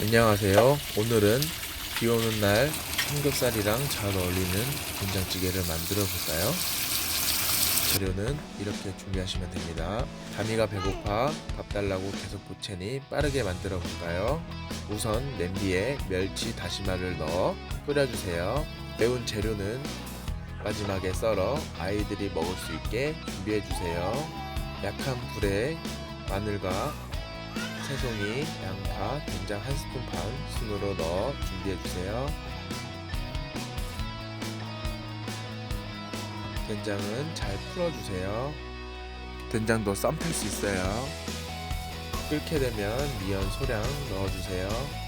안녕하세요. 오늘은 비 오는 날 삼겹살이랑 잘 어울리는 된장찌개를 만들어 볼까요? 재료는 이렇게 준비하시면 됩니다. 다미가 배고파 밥 달라고 계속 보채니 빠르게 만들어 볼까요? 우선 냄비에 멸치 다시마를 넣어 끓여주세요. 매운 재료는 마지막에 썰어 아이들이 먹을 수 있게 준비해 주세요. 약한 불에 마늘과 새송이, 양파, 된장 한 스푼 반 순으로 넣어 준비해 주세요. 된장은 잘 풀어주세요. 된장도 썸탈수 있어요. 끓게 되면 미연 소량 넣어주세요.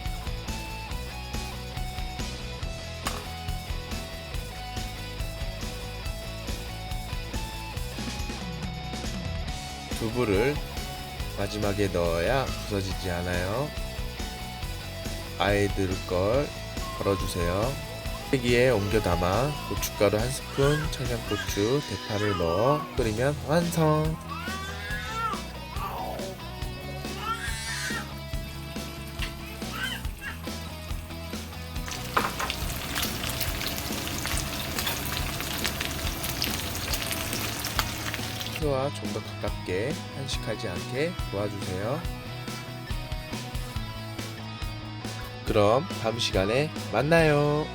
두부를 마지막에 넣어야 부서지지 않아요. 아이들 걸 걸어주세요. 찌개기에 옮겨 담아 고춧가루 한 스푼, 청양고추, 대파를 넣어 끓이면 완성. 와 좀 더 가깝게 한식하지 않게 도와주세요. 그럼 다음 시간에 만나요.